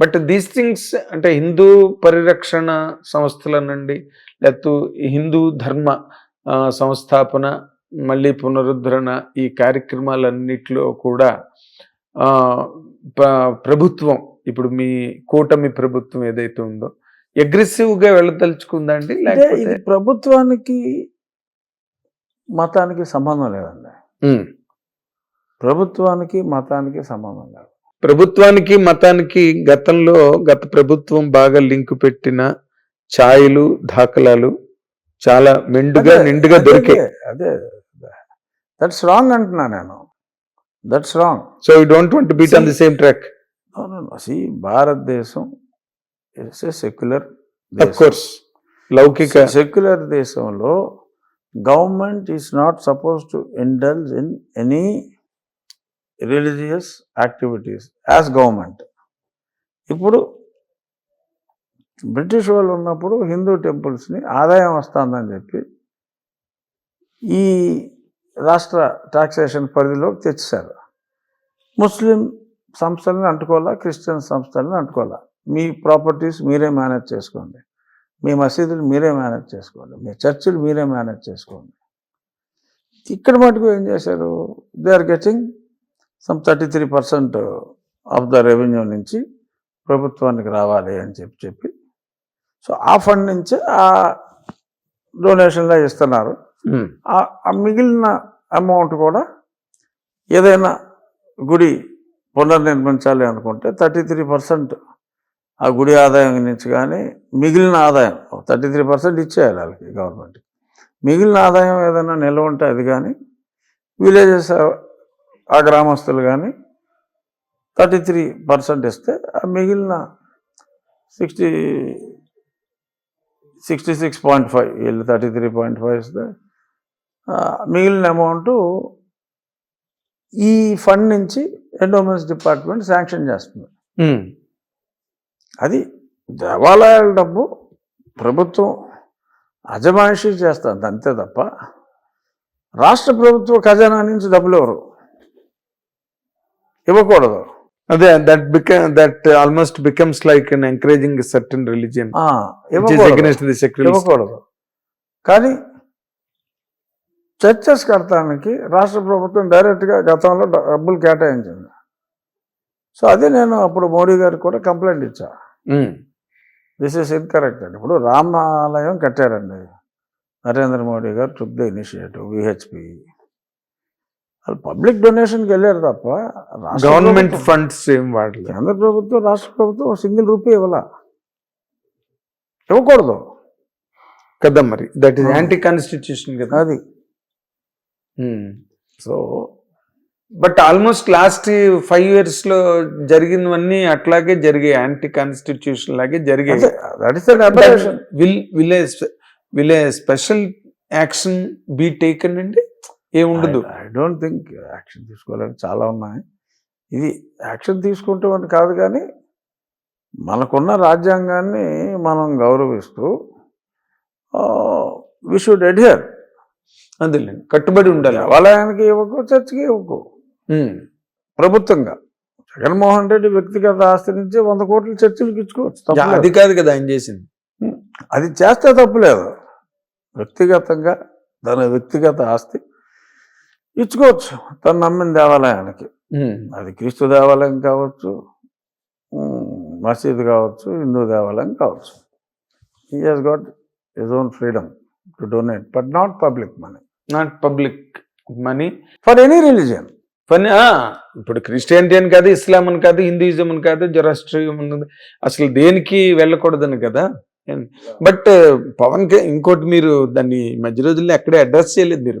But these things అంటే హిందూ పరిరక్షణ సంస్థల నుండి లేకపోతే హిందూ ధర్మ సంస్థాపన మళ్ళీ పునరుద్ధరణ ఈ కార్యక్రమాలన్నిటిలో కూడా ప్రభుత్వం ఇప్పుడు మీ కూటమి ప్రభుత్వం ఏదైతే ఉందో అగ్రెసివ్గా వెళ్ళదలుచుకుందండి లేకపోతే ఇది ప్రభుత్వానికి మతానికి సంబంధం లేదండి. ప్రభుత్వానికి మతానికి సంబంధం లేదు. ప్రభుత్వానికి మతానికి గతంలో గత ప్రభుత్వం బాగా లింక్ పెట్టిన ఛాయలు దాఖలాలు చాలా మెండుగా నిండుగా అదే, దొరికాయి. అదే దట్స్ రాంగ్ అంటున్నా నేను. That's wrong so you don't want beat on the same track see భారతదేశం ఇట్స్ ఏ సెక్యులర్ కోర్స్ లౌకిక సెక్యులర్ దేశంలో government is not suppose to indulge in any religious activities as government ఇప్పుడు British వాళ్ళు ఉన్నప్పుడు హిందూ టెంపుల్స్ని ఆదాయం వస్తుందని చెప్పి ఈ రాష్ట్ర టాక్సేషన్ పరిధిలోకి తెచ్చారు ముస్లిం సంస్థలను అంటుకోవాలా క్రిస్టియన్ సంస్థలను అంటుకోవాలా? మీ ప్రాపర్టీస్ మీరే మేనేజ్ చేసుకోండి. మీ మసీదులు మీరే మేనేజ్ చేసుకోండి. మీ చర్చిలు మీరే మేనేజ్ చేసుకోండి. ఇక్కడ మటుకు ఏం చేశారు? They are getting some thirty three percent of the revenue నుంచి ప్రభుత్వానికి రావాలి అని చెప్పి చెప్పి. సో ఆ ఫండ్ నుంచి ఆ డొనేషన్లో ఇస్తున్నారు. ఆ ఆ మిగిలిన అమౌంట్ కూడా ఏదైనా గుడి పునర్నిర్మించాలి అనుకుంటే థర్టీ త్రీ పర్సెంట్ ఆ గుడి ఆదాయం నుంచి కానీ మిగిలిన ఆదాయం థర్టీ త్రీ పర్సెంట్ ఇచ్చేయాలి వాళ్ళకి గవర్నమెంట్ మిగిలిన ఆదాయం ఏదైనా నిల్వ ఉంటే అది కానీ విలేజెస్ ఆ గ్రామస్తులు కానీ థర్టీ త్రీ పర్సెంట్ ఇస్తే ఆ మిగిలిన sixty sixty six point five వీళ్ళు థర్టీ త్రీ పాయింట్ ఫైవ్ ఇస్తే మిగిలిన అమౌంట్ ఈ ఫండ్ నుంచి ఎండోమెంట్స్ డిపార్ట్మెంట్ శాంక్షన్ చేస్తుంది. అది దేవాలయాల డబ్బు ప్రభుత్వం అజమాయిషీ చేస్తుంది అంతే తప్ప రాష్ట్ర ప్రభుత్వ ఖజానా నుంచి డబ్బులు ఎవరు ఇవ్వకూడదు. అదే that become that almost becomes like an encouraging certain religion ఇవ్వకూడదు. కానీ చర్చెస్ కడతానికి రాష్ట్ర ప్రభుత్వం డైరెక్ట్గా గతంలో డబ్బులు కేటాయించింది. సో అదే నేను అప్పుడు మోడీ గారికి కూడా కంప్లైంట్ ఇచ్చా. దిస్ ఇస్ ఇన్కరెక్ట్ అండి. ఇప్పుడు రామాలయం కట్టారండి. నరేంద్ర మోడీ గారు టుక్ ద ఇనిషియేటివ్ విహెచ్పి వాళ్ళు పబ్లిక్ డొనేషన్కి వెళ్ళారు తప్ప గవర్నమెంట్ ఫండ్స్ ఏం వాడలేదు. కేంద్ర ప్రభుత్వం రాష్ట్ర ప్రభుత్వం సింగిల్ రూపీ ఇవ్వాల. ఇవ్వకూడదు. కదా మరి? That is. యాంటీ కాన్స్టిట్యూషన్ కదా. అది. So but almost last five ఇయర్స్లో జరిగినవన్నీ అట్లాగే జరిగాయి. యాంటీ కాన్స్టిట్యూషన్ లాగే జరిగాయి. Will will special action be taken అండి? ఏముండదు. ఐ డోంట్ థింక్ యాక్షన్ తీసుకోవాలని చాలా ఉన్నాయి. ఇది యాక్షన్ తీసుకుంటే అని కాదు కానీ మనకున్న రాజ్యాంగాన్ని మనం గౌరవిస్తూ వి షుడ్ అడియర్ అందులేండి కట్టుబడి ఉండాలి. దేవాలయానికి ఇవ్వకు చర్చికి ఇవ్వకు. ప్రభుత్వంగా. జగన్మోహన్ రెడ్డి వ్యక్తిగత ఆస్తి నుంచి వంద కోట్లు చర్చిలకు ఇచ్చుకోవచ్చు. అది కాదు కదా ఆయన చేసింది. అది చేస్తే తప్పులేదు. వ్యక్తిగతంగా తన వ్యక్తిగత ఆస్తి ఇచ్చుకోవచ్చు. తను నమ్మిన దేవాలయానికి. అది క్రీస్తు దేవాలయం కావచ్చు మసీద్ కావచ్చు హిందూ దేవాలయం కావచ్చు. He has got his own freedom to donate but not public money not public money for any religion ఆ, ఇప్పుడు క్రిస్టియానిటీ అని కాదు ఇస్లాం అని కాదు హిందూయిజం అని కాదు జొరాస్ట్రియం అసలు దేనికి వెళ్ళకూడదని కదా? బట్ పవన్ కే ఇంకోటి మీరు దాన్ని మధ్య రోజుల్లో ఎక్కడే అడ్రస్ చేయలేదు మీరు.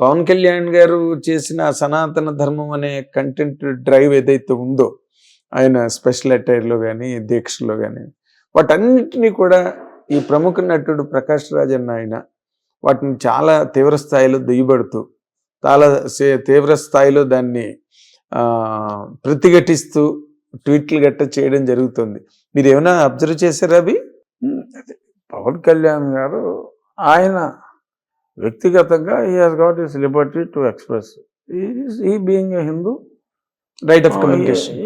పవన్ కళ్యాణ్ గారు చేసిన సనాతన ధర్మం అనే కంటెంట్ డ్రైవ్ ఏదైతే ఉందో ఆయన స్పెషల్ అటైర్లో కానీ దీక్షలో కానీ వాటన్నిటినీ కూడా ఈ ప్రముఖ నటుడు ప్రకాష్ రాజ్ అన్న ఆయన వాటిని చాలా తీవ్ర స్థాయిలో దుయ్యబడుతూ చాలా తీవ్ర స్థాయిలో దాన్ని ప్రతిఘటిస్తూ ట్వీట్లు గట్ట చేయడం జరుగుతుంది. మీరు ఏమైనా అబ్జర్వ్ చేశారా అవి పవన్ కళ్యాణ్ గారు ఆయన వ్యక్తిగతంగా he has got his liberty to express ఈ being a Hindu right of communication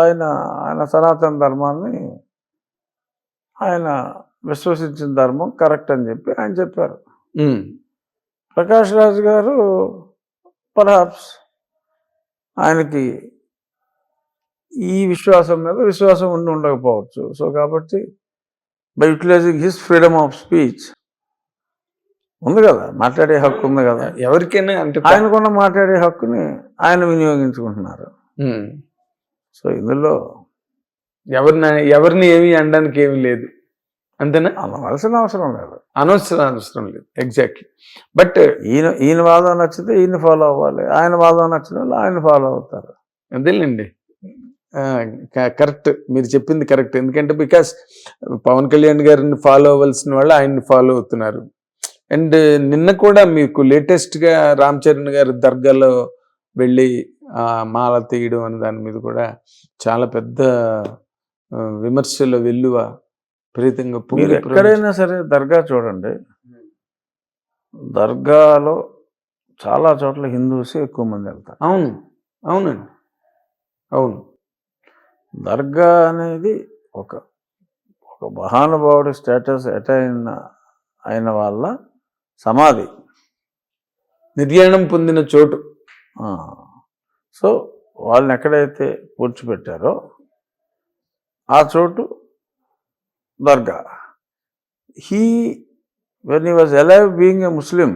ఆయన ఆయన సనాతన ధర్మాన్ని ఆయన విశ్వసించిన ధర్మం కరెక్ట్ అని చెప్పి ఆయన చెప్పారు. ఉమ్, ప్రకాష్ రాజ్ గారు పర్హాప్స్ ఆయనకి ఈ విశ్వాసం మీద విశ్వాసం ఉండి ఉండకపోవచ్చు. సో కాబట్టి by utilising his freedom of speech ఉంది కదా మాట్లాడే హక్కు ఉంది కదా. ఎవరికైనా అంటే ఆయనకున్న మాట్లాడే హక్కుని ఆయన వినియోగించుకుంటున్నారు. సో ఇందులో ఎవరిని ఎవరిని ఏమి అనడానికి ఏమీ లేదు. అంతేనా? అనవలసిన అవసరం లేదు. అనవసరం అవసరం లేదు. ఎగ్జాక్ట్లీ బట్ ఈయన ఈయన వాదం నచ్చితే ఈయన ఫాలో అవ్వాలి. ఆయన వాదం నచ్చిన వాళ్ళు ఆయన ఫాలో అవుతారు. అదేలేండి కరెక్ట్ మీరు చెప్పింది కరెక్ట్ ఎందుకంటే బికాస్ పవన్ కళ్యాణ్ గారిని ఫాలో అవ్వాల్సిన వాళ్ళు ఆయన్ని ఫాలో అవుతున్నారు. అండ్ నిన్న కూడా మీకు లేటెస్ట్గా రామ్ చరణ్ గారు దర్గాలో వెళ్ళి ఆ మాల తీయడం అనే దాని మీద కూడా చాలా పెద్ద విమర్శల వెల్లువ విపరీతంగా మీరు ఎక్కడైనా సరే దర్గా చూడండి. దర్గాలో చాలా చోట్ల హిందూస్ ఎక్కువ మంది వెళ్తారు. అవును అవునండి. అవును. దర్గా అనేది ఒక ఒక మహానుభావుడి స్టేటస్ అటైన్ అయిన వాళ్ళ సమాధి. నిర్యాణం పొందిన చోటు. సో వాళ్ళని ఎక్కడైతే పూడ్చిపెట్టారో ఆ చోటు dargah. He when he was alive being a Muslim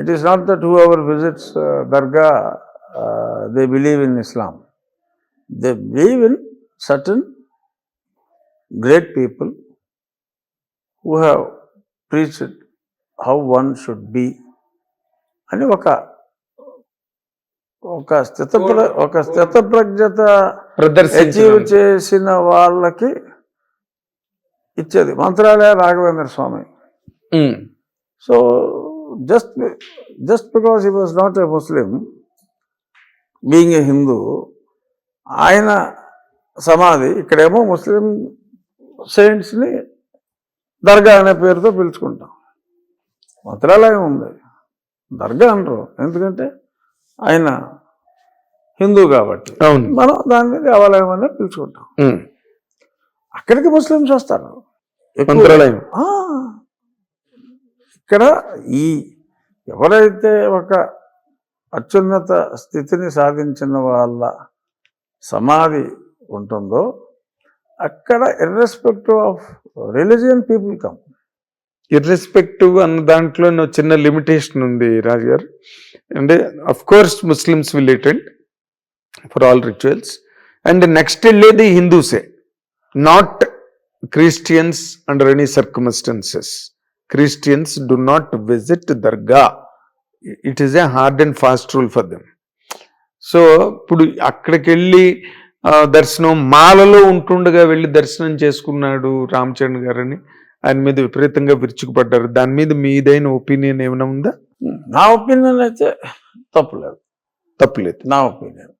it is not that whoever visits dargah they believe in Islam they believe in certain great people who have preached how one should be అని ఒక ఒక స్థితప్ర ఒక స్థితప్రజ్ఞత achieve ప్రదర్శించడం చేసిన వాళ్ళకి ఇచ్చేది. Mantralaya Raghavendra Swami. So just just because he was not a Muslim being a Hindu ఆయన సమాధి ఇక్కడేమో ముస్లిం సెయింట్స్ని దర్గా అనే పేరుతో పిలుచుకుంటాం. మంత్రాలయం ఉంది. దర్గా అనరు ఎందుకంటే ఆయన హిందూ కాబట్టి మనం దాన్ని దేవాలయం అనే పిలుచుకుంటాం. అక్కడికి ముస్లిమ్స్ వస్తారు. మంత్రాలయం ఇక్కడ ఈ ఎవరైతే ఒక అత్యున్నత స్థితిని సాధించిన వాళ్ళ సమాధి ఉంటుందో అక్కడ irrespective of religion people come irrespective అన్న దాంట్లో చిన్న లిమిటేషన్ ఉంది రాజు గారు. అంటే of course Muslims will attend for all rituals and next వెళ్ళేది హిందూసే not Christians under any circumstances Christians do not visit dargah it is a hard and fast rule for them so ఇప్పుడు అక్కడికి వెళ్ళి దర్శనం మాలలో ఉంటుండగా వెళ్ళి దర్శనం చేసుకున్నాడు రామచరణ్ గారని. ఆయన మీద విపరీతంగా విరుచుకుపడ్డారు. దాని మీద మీదైన ఒపీనియన్ ఏమైనా ఉందా? నా ఒపీనియన్ అయితే తప్పులేదు. తప్పులేదు. నా ఒపీనియన్.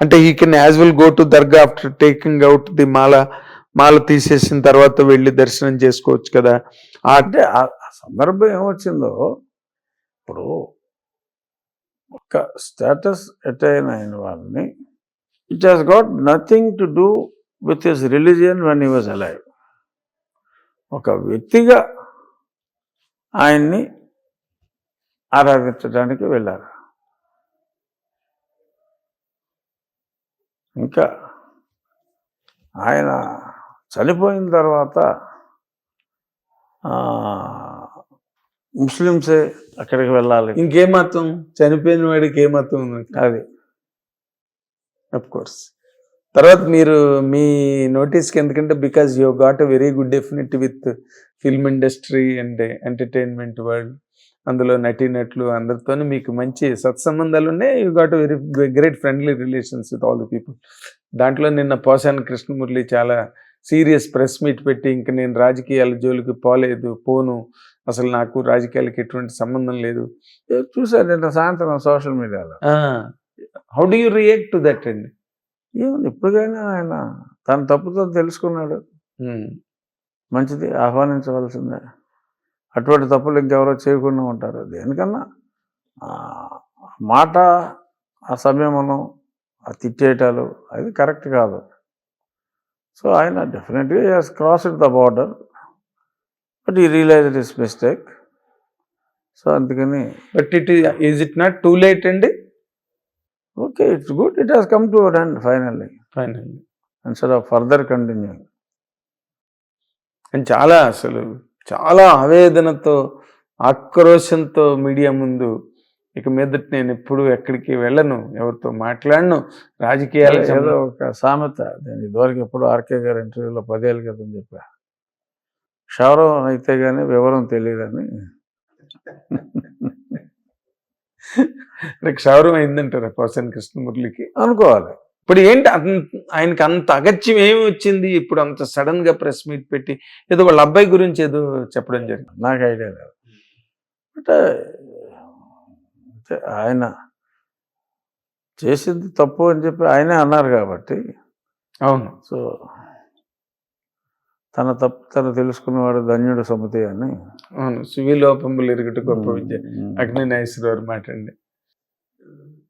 అంటే he can as well go to dargah after taking out the mala mala తీసేసిన తర్వాత వెళ్ళి దర్శనం చేసుకోవచ్చు కదా. అంటే ఆ ఆ సందర్భం ఏమొచ్చిందో ఇప్పుడు ఒక స్టేటస్ అటైన్ అయిన వాళ్ళని it has got nothing to do with his religion when he was alive ఒక వ్యక్తిగా ఆయన్ని ఆరాధించడానికి వెళ్ళారు. ఇంకా ఆయన చనిపోయిన తర్వాత ముస్లిమ్సే అక్కడికి వెళ్ళాలి. ఇంకే మతం? చనిపోయిన వాడికి ఏ మతం? ఉంది అది. అఫ్ కోర్స్ తర్వాత మీరు మీ నోటీస్కి ఎందుకంటే because you got a very good definite with film industry and entertainment world అందులో నటీనట్లు అందరితో మీకు మంచి సత్సంబంధాలు ఉన్నాయి. You got very great friendly relations with all the people దాంట్లో నిన్న పోసాని కృష్ణమురళి చాలా సీరియస్ ప్రెస్ మీట్ పెట్టి ఇంక నేను రాజకీయాల జోలికి పోలేదు పోను. అసలు నాకు రాజకీయాలకి ఎటువంటి సంబంధం లేదు. చూసాను నిన్న సాయంత్రం సోషల్ మీడియాలో how do you react to that అండి ఏముంది? ఇప్పటికైనా ఆయన తన తప్పుతో తెలుసుకున్నాడు. Hmm. మంచిది ఆహ్వానించవలసిందే. అటువంటి తప్పులు ఇంకెవరో చేయకుండా ఉంటారు. దేనికన్నా మాట ఆ సంయమనం ఆ తిట్టేయటాలు అది కరెక్ట్ కాదు. సో ఆయన డెఫినెట్గా he's crossed the border but he realize his mistake so అందుకని but it is it not too late అండి? Okay it's good it has come to and finally final instead of further continuing అని చాలా అసలు చాలా ఆవేదనతో ఆక్రోశంతో media ముందు ఇక మీదట నేను ఎప్పుడు ఎక్కడికి వెళ్ళను ఎవరితో మాట్లాడను. రాజకీయాలు ఏదో ఒక సామెత. నేను ఇదివరకు ఎప్పుడు ఆర్కే గారి ఇంటర్వ్యూలో పదేళ్ళ క్రితం చెప్పా. క్షౌరం అయితే కానీ వివరం తెలియదని క్షౌరం అయిందంటారా పోసన్ కృష్ణమురళికి. అనుకోవాలి. ఇప్పుడు ఏంటి అంత- ఆయనకి అంత అగత్యం ఏమి వచ్చింది? ఇప్పుడు అంత సడన్గా ప్రెస్ మీట్ పెట్టి ఏదో వాళ్ళ అబ్బాయి గురించి ఏదో చెప్పడం జరిగింది. నాకు ఐడియా లేదు. అంటే ఆయన చేసింది తప్పు అని చెప్పి ఆయనే అన్నారు కాబట్టి. అవును. సో తన తప్పు తను తెలుసుకున్నవాడు ధన్యుడు సమితి అని. అవును. సువిలోపములు ఎరుగుట గొప్ప విద్య. అగ్ని నాగేశ్వరరావు మాట అండి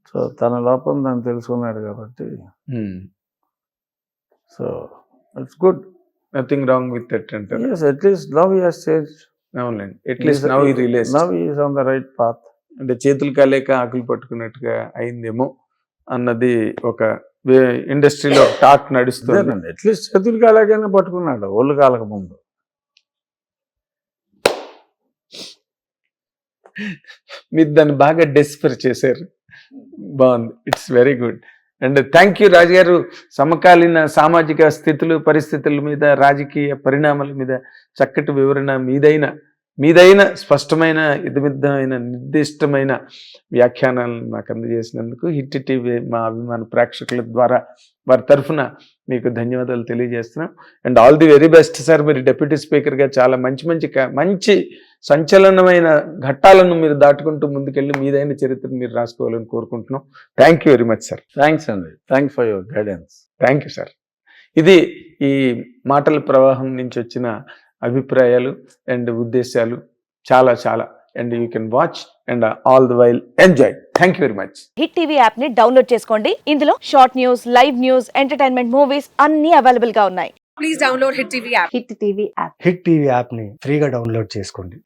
సో తన లోపం తను తెలుసుకున్నాడు కాబట్టి. So it's good. Nothing wrong with that అంటారు. Yes at least now he's change అవునండి at least now he realizes now is on the right path అంటే చేతులు కాలేక ఆకులు పట్టుకున్నట్టుగా అయిందేమో అన్నది ఒక ఇండస్ట్రీలో టాక్ నడుస్తుంది. అట్లీస్ట్ చేతులు కాలాగైనా పట్టుకున్నాడు ఒళ్ళు కాలక ముందు. మీరు దాన్ని బాగా డెస్పర్ చేశారు. బాగుంది. It's very good and thank you Raju గారు. సమకాలీన సామాజిక స్థితులు పరిస్థితుల మీద రాజకీయ పరిణామాల మీద చక్కటి వివరణ మీదైన మీదైన స్పష్టమైన ఇదమిద్దమైన నిర్దిష్టమైన వ్యాఖ్యానాలను మాకు అందజేసినందుకు హిట్ టీవీ మా అభిమాన ప్రేక్షకుల ద్వారా వారి తరఫున మీకు ధన్యవాదాలు తెలియజేస్తున్నాం. And all the very best sir మీరు డిప్యూటీ స్పీకర్గా చాలా మంచి మంచి మంచి సంచలనమైన ఘట్టాలను మీరు దాటుకుంటూ ముందుకెళ్ళి మీదైన చరిత్రను మీరు రాసుకోవాలని కోరుకుంటున్నాం. Thank you very much sir thanks అండి thanks for your guidance thank you sir ఇది ఈ మాటల ప్రవాహం నుంచి వచ్చిన అభిప్రాయాలు అండ్ ఉద్దేశాలు చాలా చాలా. And you can watch and all the while enjoy thank you very much hit TV యాప్ని డౌన్లోడ్ చేసుకోండి. ఇందులో short news live news entertainment movies అన్ని అవైలబుల్గా ఉన్నాయి. Please download Hit TV app. Hit TV app hit TV యాప్ని ఫ్రీగా download చేసుకోండి.